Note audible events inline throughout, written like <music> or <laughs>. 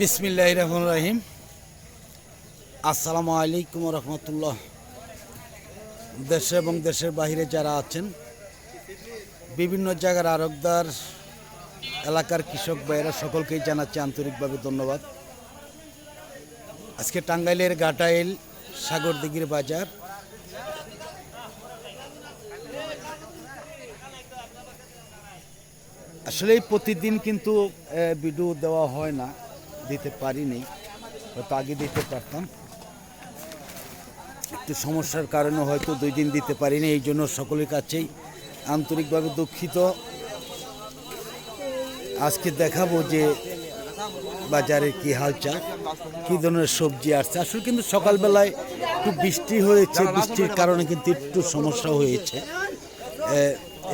বিসমিল্লাহ রহমান রহিম। আসসালামু আলাইকুম রহমতুল্লাহ। দেশে এবং দেশের বাইরে যারা আছেন, বিভিন্ন জায়গার আরকদার এলাকার কৃষক ভাইয়েরা সকলকেই জানাচ্ছি আন্তরিকভাবে ধন্যবাদ। আজকে টাঙ্গাইলের গাটাইল সাগরদিঘির বাজার। আসলে প্রতিদিন কিন্তু ভিডিও দেওয়া হয় না। দিতে পারিনি হয়তো আগে দিতে পারতাম। একটু সমস্যার কারণে হয়তো দুই দিন দিতে পারিনি, এই জন্য সকলের কাছেই আন্তরিকভাবে দুঃখিত। আজকে দেখাবো যে বাজারে কি হালচাল কি ধরনের সবজি আসছে। আসলে কিন্তু সকালবেলায় একটু বৃষ্টি হয়েছে, বৃষ্টির কারণে কিন্তু একটু সমস্যা হয়েছে।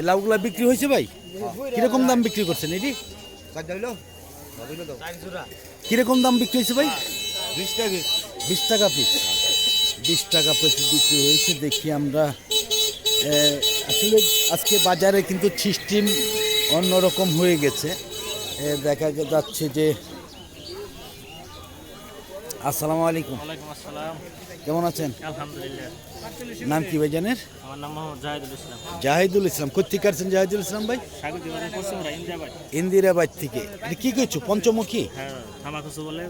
লাউগুলা বিক্রি হয়েছে ভাই? কীরকম দাম বিক্রি করছেন এটি? কীরকম দাম বিক্রি হয়েছে ভাই? বিশ টাকা। বিশ টাকা পিস বিশ টাকা পিস বিক্রি হয়েছে দেখি আমরা। আসলে আজকে বাজারে কিন্তু সিস্টেম অন্যরকম হয়ে গেছে। দেখা যাচ্ছে যে আসসালামু আলাইকুম। ওয়ালাইকুম আসসালাম। কেমন আছেন? আলহামদুলিল্লাহ। নাম কি ভাই জানেন আমার নাম মোহাম্মদ জাহিদুল ইসলাম। জাহিদুল ইসলাম। কোথেকে আসছেন জাহিদুল ইসলাম ভাই? ইন্দিরাবাদ। থেকে। এটা কি কিছু? পঞ্চমুখী? হ্যাঁ বলে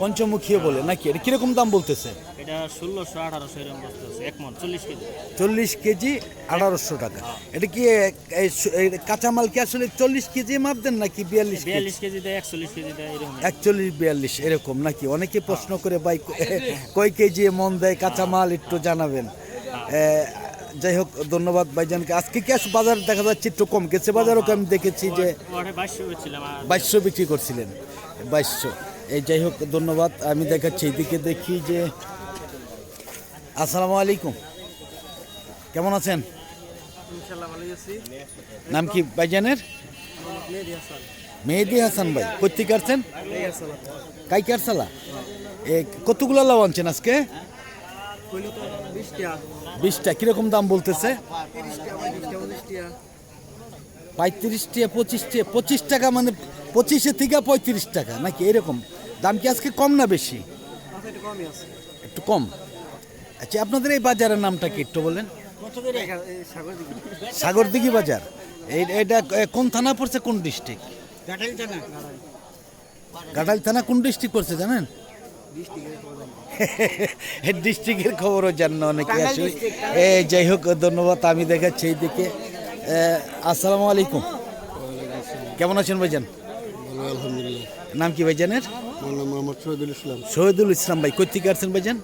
পঞ্চমুখী বলে নাকি? এটা কীরকম দাম বলতেছে? এটা ষোলোশো আঠারোশো এরকম বস্তু আছে এক মন চল্লিশ কেজি। চল্লিশ কেজি আঠারোশো টাকা। এটা কি এই কাঁচামাল কি আসলে চল্লিশ কেজি মাপ দেন নাকি বিয়াল্লিশ কেজি? বিয়াল্লিশ কেজি দেয় একচল্লিশ কেজি দেয় এরকম একচল্লিশ বিয়াল্লিশ এরকম নাকি? অনেকে প্রশ্ন করে ভাই কয় কেজি মন দেয় কাঁচামাল? একটু জানাবেন। যাই হোক ধন্যবাদ ভাইজানকে। আজকে কি আস বাজার দেখা যাচ্ছে একটু কম? গেছে বাজারও আমি দেখেছি যে বাইশশো বিক্রি করছিলেন বাইশশো। এই যাই হোক ধন্যবাদ। আমি দেখাচ্ছি এদিকে দেখি যে আসসালামু আলাইকুম। কেমন আছেন? নাম কি ভাইজানের? মেহেদি হাসান। ভাই কোথেকে আসছেন? কাইকার সালা? এ কতগুলো লাউ আনছেন আজকে? বিশটা। কীরকম দাম বলতেছে? পঁয়ত্রিশ টাকা পঁচিশ টাকা পঁচিশ টাকা মানে পঁচিশে থেকে পঁয়ত্রিশ টাকা নাকি এরকম? দাম কি আজকে কম না বেশি? একটু কম। আচ্ছা আপনাদের এই বাজারের নামটা কি একটু বলেন? সাগরদিঘি বাজার। এই এটা কোন থানা পড়ছে কোন ডিস্ট্রিক্ট? গাটাল থানা। কোন ডিস্ট্রিক্ট পড়ছে জানেন? ডিস্ট্রিক্টের খবরও জান না অনেকে আসলে। এ যাই হোক ধন্যবাদ আমি দেখাচ্ছি এইদিকে। এ, আসসালামু আলাইকুম। কেমন আছেন ভাইজান? নাম কি ভাইজানের? আমার শহীদুল ইসলাম। ভাই কোথেকে আসছেন ভাইজান?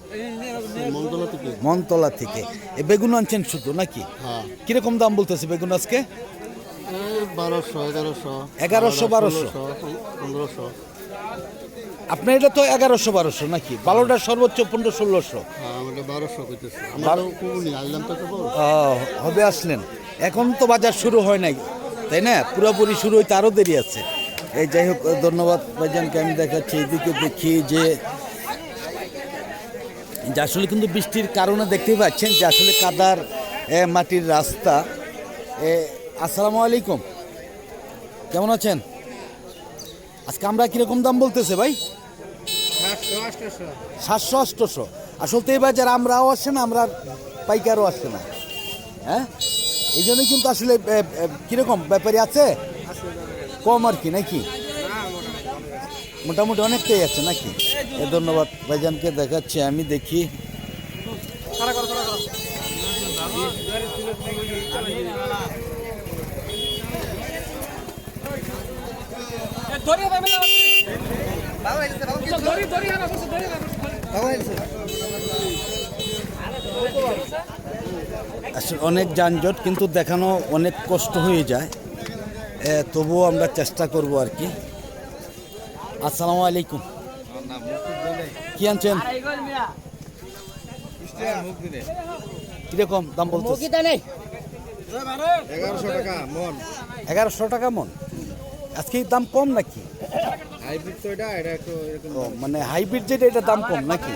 মনতলা থেকে। এ বেগুন আনছেন শুধু নাকি? হ্যাঁ। কীরকম দাম বলতেছে বেগুন আজকে? এগারোশো। বারোশো। আপনার এটা তো এগারোশো বারোশো নাকি? বারোটা সর্বোচ্চ পনেরো ষোলোশো। হ্যাঁ হবে আসলেন। এখন তো বাজার শুরু হয় নাই তাই না? পুরোপুরি শুরু হইতে আরও দেরি আছে। এই যাই হোক ধন্যবাদ ভাইজানকে আমি দেখাচ্ছি। এইদিকে দেখি যে যে আসলে কিন্তু বৃষ্টির কারণে দেখতেই পাচ্ছেন যে আসলে কাদার মাটির রাস্তা। আসসালামু আলাইকুম। কেমন আছেন? আজকে আমরা কীরকম দাম বলতেছে ভাই? সাতশো আটশোশো আসলে তো এই বাজার আমরাও আসছে না, আমরা পাইকারও আসছে না। হ্যাঁ? এই জন্যই কিন্তু আসলে কীরকম ব্যাপারী আছে? কম আর কি, নাকি? মোটামুটি অনেকটাই আছে নাকি? ধন্যবাদ ভাইজানকে দেখাচ্ছি, আমি দেখি। আসলে অনেক যানজট, কিন্তু দেখানো অনেক কষ্ট হয়ে যায়। তবুও আমরা চেষ্টা করব আর কি। আসসালামু আলাইকুম। কি আনছেন? কীরকম দাম বলতেছে? এগারোশো টাকা মন। এগারোশো টাকা মন। আজকে দাম কম নাকি? হাইব্রিড তো এটা এটা একটু এরকম ও মানে হাইব্রিড যেটা এটা দাম কম নাকি?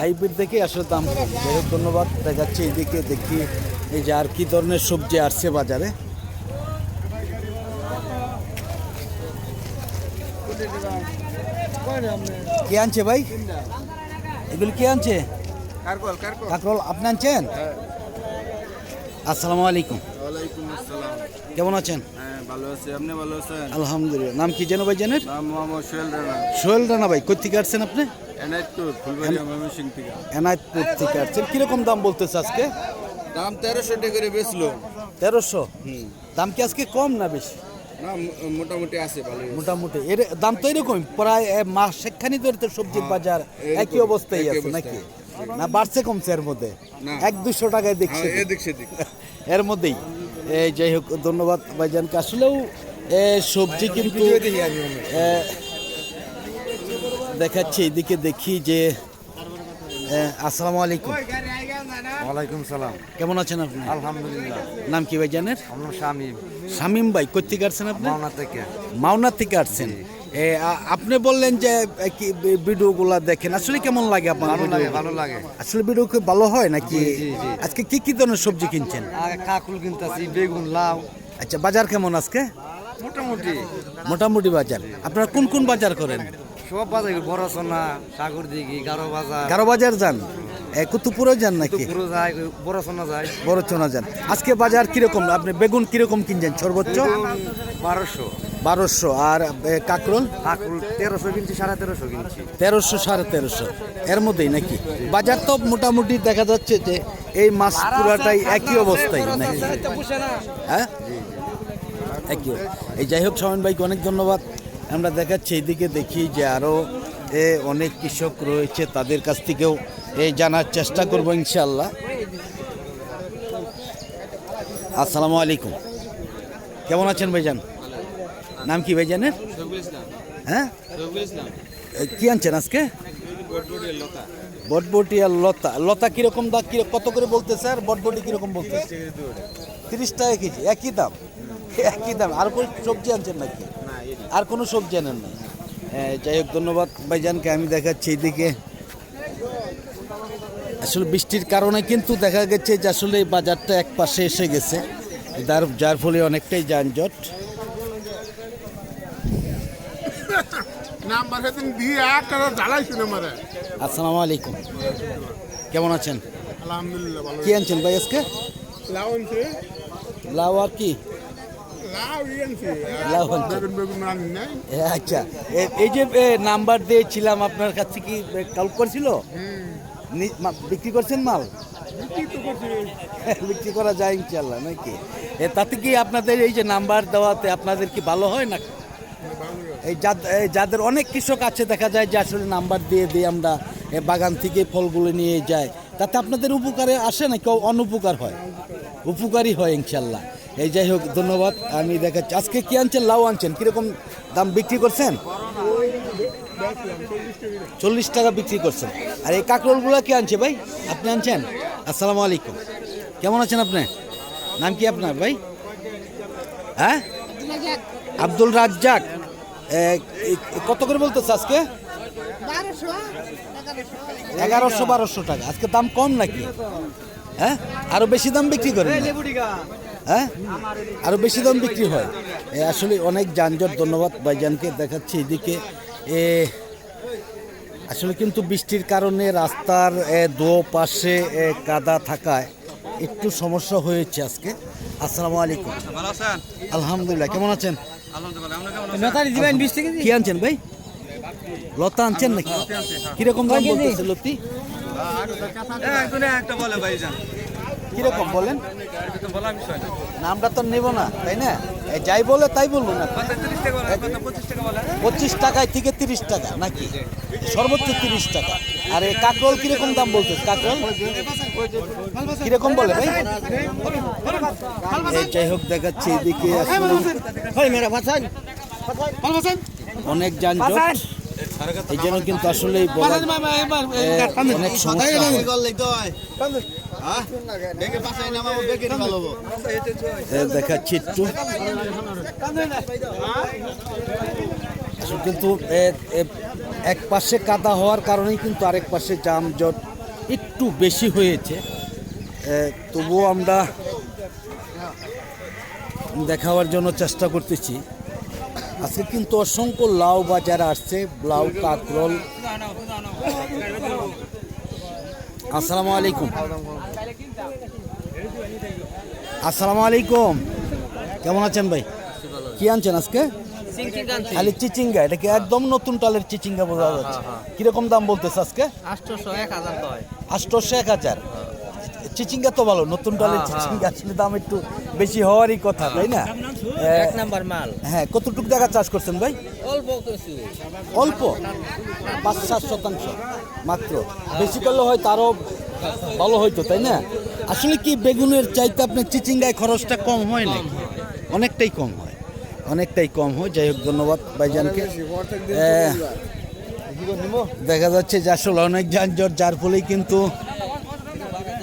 হাইব্রিড দেখে আসলে দাম কম। ধন্যবাদ। দেখাচ্ছি এইদিকে দেখি এই যে আর কি ধরনের সবজি আসছে বাজারে। কে আনছে ভাই? এগুলো কে আনছে? কাকরোল আপনি আনছেন? আসসালামু আলাইকুম। কেমন আছেন? হ্যাঁ ভালো আছি। আপনি ভালো আছেন? আলহামদুলিল্লাহ। নাম কি যেন ভাই জানেন সোহেল রানা। সোহেল রানা ভাই কোথেকে আসছেন আপনি? এনায়তপুর ফুলবাড়িয়া থেকে। এনায়তপুর থেকে আসছেন। কীরকম দাম বলতেছে আজকে? দাম তেরোশো টাকা করে বেচলো। তেরোশো? দাম কি আজকে কম না বেশি? না মোটামুটি আছে ভালো। মোটামুটি। এর দাম তো এরকম প্রায় মাস সেখানি ধরে তো সবজির বাজার একই অবস্থায় আছে নাকি? না বাড়ছে কমছে এর মধ্যে। এক দুশো টাকায় দেখছি। হ্যাঁ সেদিক <laughs> এর মধ্যেই। এই যাই হোক ধন্যবাদ ভাইজানকে। আসলেও সবজি কিন্তু এ, দেখাচ্ছি এদিকে দেখি যে আসসালামু আলাইকুম। ওয়ালাইকুম সালাম। কেমন আছেন আপনি? আলহামদুলিল্লাহ। নাম কি ভাইজানের আমরা স্বামী শামিম। ভাই কোথেকে আসছেন আপনি? মাওনা থেকে। মাওনা থেকে আসছেন। আপনি বললেন যে কি বি- দেখেন। আসলে কেমন লাগে আপনার ভালো লাগে ভালো লাগে। আসলে ভিডিও খুব ভালো হয় নাকি। আজকে কি কি ধরনের সবজি কিনছেন? কাকুল কিনতেছি বেগুন লাউ। আচ্ছা বাজার কেমন আজকে? মোটামুটি। মোটামুটি বাজার। আপনারা কোন কোন বাজার করেন? সব বাজার বড় সাগর দিঘি গারো বাজার। গারো বাজার যান? এ, কুতুপুরও যান নাকি? যায় যায়। বড় যান। আজকে বাজার কীরকম? আপনি বেগুন কীরকম কিনছেন? সর্বোচ্চ? বারোশো। বারোশো। আর এ, কাকরোল? তেরোশো কিনছি সাড়ে তেরোশো কিনছি। তেরোশো সাড়ে তেরোশো। এর মধ্যেই নাকি? বাজার তো মোটামুটি দেখা যাচ্ছে যে এই মাছ পুরাটাই একই অবস্থায় নাকি? হ্যাঁ? একই এই যাই হোক সমান ভাইকে অনেক ধন্যবাদ। আমরা দেখাচ্ছি এইদিকে দেখি যে আরও এ অনেক কৃষক রয়েছে তাদের কাছ থেকেও এই জানার চেষ্টা করব ইনশাল্লাহ আসসালামু আলাইকুম। কেমন আছেন ভাইজান? নাম কি ভাইজানের? হ্যাঁ? এ, কি আনছেন আজকে? বটবটি আর লতা। লতা কীরকম দাম কি কত করে বলতেছে আর বটবটি কীরকম বলতেছে তিরিশ টাকা কেজি একই দাম? একই দাম। আর কোনো সবজি আনছেন নাকি? আর কোনো সবজি আনেন না। যাই হোক ধন্যবাদ ভাইজানকে আমি দেখাচ্ছি এইদিকে। আসলে বৃষ্টির কারণে কিন্তু দেখা গেছে যে আসলে বাজারটা এক পাশে এসে গেছে। যার যার ফলে অনেকটাই যানজট। আসসালামু আলাইকুম। কেমন আছেন? আলহামদুলিল্লাহ কি আনছেন ভাই আজকে? লাউ আর কি? আচ্ছা। এই যে নাম্বার দিয়েছিলাম আপনার কাছে কি কাউন্ট করছিল? বিক্রি করছেন মাল? বিক্রি করা যায় ইনশাল্লাহ নাকি তাতে কি আপনাদের এই যে নাম্বার দেওয়াতে আপনাদের কি ভালো হয় না? এই যাদ- এই যাদের অনেক কৃষক আছে, দেখা যায় যে আসলে নাম্বার দিয়ে দিয়ে আমরা বাগান থেকে ফলগুলো নিয়ে যাই তাতে আপনাদের উপকারে আসে না কেউ অনুপকার হয়? উপকারী হয় ইনশাল্লাহ এই যাই হোক ধন্যবাদ। আমি দেখাচ্ছি। আজকে কি আনছেন? লাউ আনছেন। কীরকম দাম বিক্রি করছেন? চল্লিশ টাকা বিক্রি করছেন। আর এই কাঁকরোলগুলো কি আনছে ভাই? আপনি আনছেন? আসসালামু আলাইকুম। কেমন আছেন আপনি? নাম কি আপনার ভাই? হ্যাঁ? আব্দুল রাজ্জাক। কত করে বলতেছে আজকে? এগারোশো বারোশো টাকা। আজকে দাম কম নাকি? হ্যাঁ? আরও বেশি দাম বিক্রি করেন না? হ্যাঁ? আরও বেশি দাম বিক্রি হয়। এ, আসলে অনেক যানজট ধন্যবাদ ভাইজানকে দেখাচ্ছি এদিকে। এ আসলে কিন্তু বৃষ্টির কারণে রাস্তার দো পাশে কাদা থাকায় একটু সমস্যা হয়েছে আজকে। আসসালামু আলাইকুম। আলহামদুলিল্লাহ কেমন আছেন? আলহামদুলিল্লাহ আপনি কেমন কি আনছেন ভাই? লতা আনছেন নাকি? কীরকম দাম বলতেছে লতি? একটা বলে ভাই যান কীরকম বলেন? তো বলা বিষয় না আমরা তো নেব না তাই না? এই যাই বলে তাই বলব না। পঁচিশ টাকা বলে পঁচিশ টাকায় থেকে তিরিশ টাকা নাকি? সর্বোচ্চ তিরিশ টাকা। আর এই কাকরোল কীরকম দাম বলতে কাকরোল? কীরকম বলে ভাই? এই যাই হোক দেখাচ্ছি এদিকে অনেক যানজট। এই জন্য কিন্তু আসলে অনেক সমস্যা দেখাচ্ছি কিন্তু এক পাশে কাদা হওয়ার কারণেই কিন্তু আরেক পাশে যানজট একটু বেশি হয়েছে তবুও আমরা দেখাবার জন্য চেষ্টা করতেছি আজকে কিন্তু অসংখ্য লাউ বাজার আসছে লাউ কাকরল আসসালামু আলাইকুম। আসসালামু আলাইকুম। কেমন আছেন ভাই? কি আনছেন আজকে? খালি চিচিঙ্গা এটা কি একদম নতুন টালের চিচিঙ্গা বোঝা যাচ্ছে? কীরকম দাম বলতেছে আজকে? আষ্টশো এক হাজার চিচিঙ্গা তো ভালো নতুন ডালের চিচিঙ্গা আসলে দাম একটু বেশি হওয়ারই কথা তাই না? এক নাম্বার মাল। হ্যাঁ কতটুকু জায়গা চাষ করছেন ভাই? অল্প অল্প? পাঁচ সাত শতাংশ মাত্র। বেশি করলে হয় তারও ভালো হইতো তাই না? আসলে কি বেগুনের চাইতে আপনার চিচিঙ্গায় খরচটা কম হয় না অনেকটাই কম হয়। অনেকটাই কম হয়। যাই হোক, ধন্যবাদ ভাইজানকে। দেখা যাচ্ছে যে আসলে অনেক যানজট, যার ফলেই কিন্তু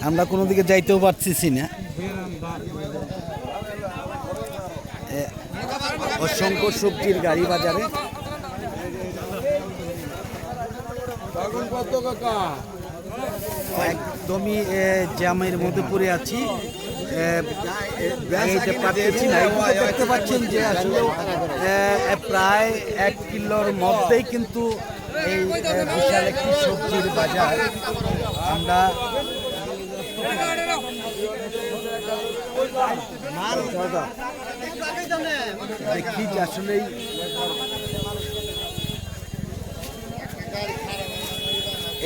আমরা কোনো দিকে যাইতেও পারতেছি না। অসংখ্য সবজির গাড়ি বাজারে। একদমই জ্যামের মধ্যে পড়ে আছি দেখতে পাচ্ছেন যে আসলে প্রায় এক কিলোর মধ্যেই কিন্তু এই বিশাল একটি সবজির বাজার। আমরা দেখি যে আসলেই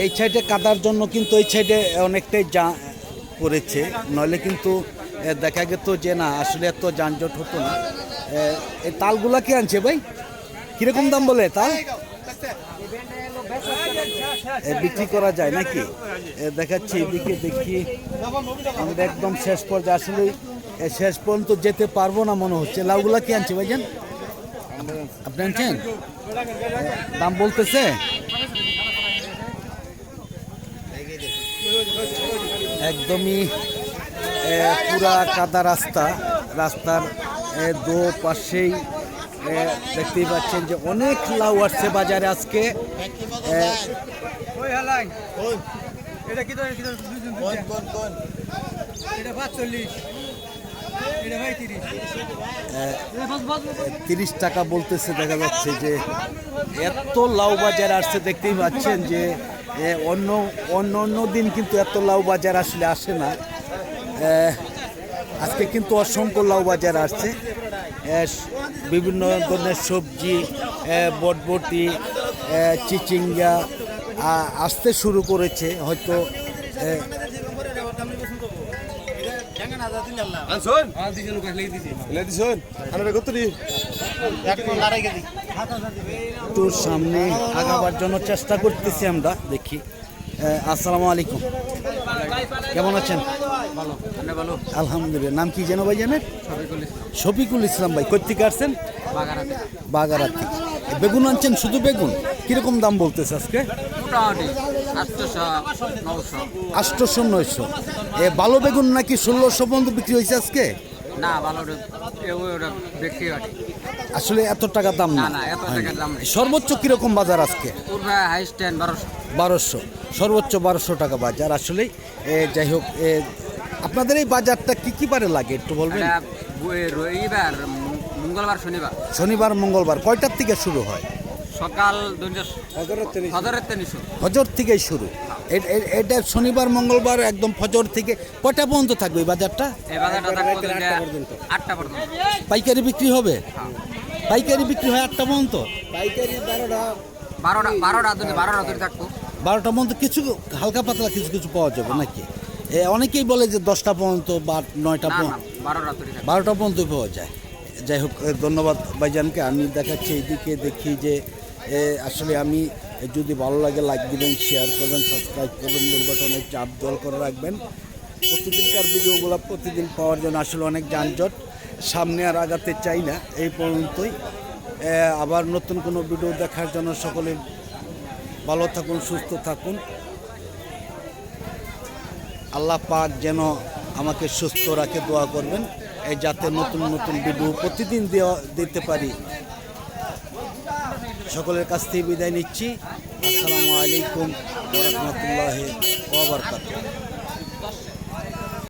এই সাইডে কাদার জন্য কিন্তু এই সাইডে অনেকটাই যা করেছে নইলে কিন্তু দেখা যেত যে না, আসলে এত যানজট হতো না। এই তালগুলা কে আনছে ভাই? কীরকম দাম বলে তাল? বিক্রি করা যায় নাকি? দেখাচ্ছি এদিকে দেখি। আমরা একদম শেষ পর্যায়ে আসলে শেষ পর্যন্ত যেতে পারব না মনে হচ্ছে। লাউগুলা কি আনছে ভাইজান? আপনি আনছেন? দাম বলতেছে? একদমই এ, পুরা কাদা রাস্তা। রাস্তার দো পাশেই এ, দেখতেই পাচ্ছেন যে অনেক লাউ আসছে বাজারে আজকে। তিরিশ টাকা বলতেছে দেখা যাচ্ছে যে এত লাউ বাজার আসছে দেখতেই পাচ্ছেন যে অন্য অন্য অন্য দিন কিন্তু এত লাউ বাজার আসলে আসে না। আজকে কিন্তু অসংখ্য লাউ বাজার আসছে। বিভিন্ন ধরনের সবজি বটবটি চিচিঙ্গা আসতে শুরু করেছে হয়তো এ, একটু সামনে আগাবার জন্য চেষ্টা করতেছি আমরা দেখি। আসসালামু আলাইকুম। কেমন আছেন? ভালো আলহামদুলিল্লাহ। নাম কি যেন ভাই জানেন? শফিকুল ইসলাম। ভাই কোথেকে আসছেন? বাগারাত। থেকে বেগুন আনছেন শুধু বেগুন? কীরকম দাম বলতেছে আজকে? নশো নয়শো। এ ভালো বেগুন নাকি ষোলোশো পর্যন্ত বিক্রি হয়েছে আজকে? না ভালো বিক্রি হয়। আসলে এত টাকা দাম না, না না, এত টাকা দাম নেই। সর্বোচ্চ কীরকম বাজার আজকে? বারোশো। সর্বোচ্চ বারোশো টাকা বাজার। আসলে যাই হোক আপনাদের এই বাজারটা কি কি বারে লাগে একটু বলবেন? রবিবার মঙ্গলবার শনিবার। শনিবার মঙ্গলবার কয়টার থেকে শুরু হয়? সকাল হজরের ফজর থেকেই শুরু। এ- এটা শনিবার মঙ্গলবার একদম ফজর থেকে কটা পর্যন্ত থাকবে এই বাজারটা? পাইকারি বিক্রি হবে? পাইকারি বিক্রি হয় আটটা পর্যন্ত? বারোটা। বারোটা বারোটা ধরে থাকব বারোটা পর্যন্ত কিছু হালকা পাতলা কিছু কিছু পাওয়া যাবে নাকি? এ, অনেকেই বলে যে দশটা পর্যন্ত বা নয়টা পর্যন্ত। বারোটা বারোটা পর্যন্ত পাওয়া যায়। যাই হোক ধন্যবাদ ভাইজানকে। আমি দেখাচ্ছি এইদিকে দেখি যে এ, আসলে আমি যদি ভালো লাগে লাইক দিবেন শেয়ার করবেন সাবস্ক্রাইব করবেন বেল বাটনে চাপ দল করে রাখবেন। প্রতিদিনকার ভিডিওগুলো প্রতিদিন পাওয়ার জন্য আসলে অনেক যানজট। সামনে আর আগাতে চাই না, এই পর্যন্তই। আবার নতুন কোনো ভিডিও দেখার জন্য সকলে ভালো থাকুন, সুস্থ থাকুন। আল্লাহ পাক যেন আমাকে সুস্থ রাখে, দোয়া করবেন। এই যাতে নতুন নতুন ভিডিও প্রতিদিন দেওয়া, দিতে পারি। সকলের কাছ থেকে বিদায় নিচ্ছি। আসসালামু আলাইকুম রহমতুল্লাহ ওবরকাত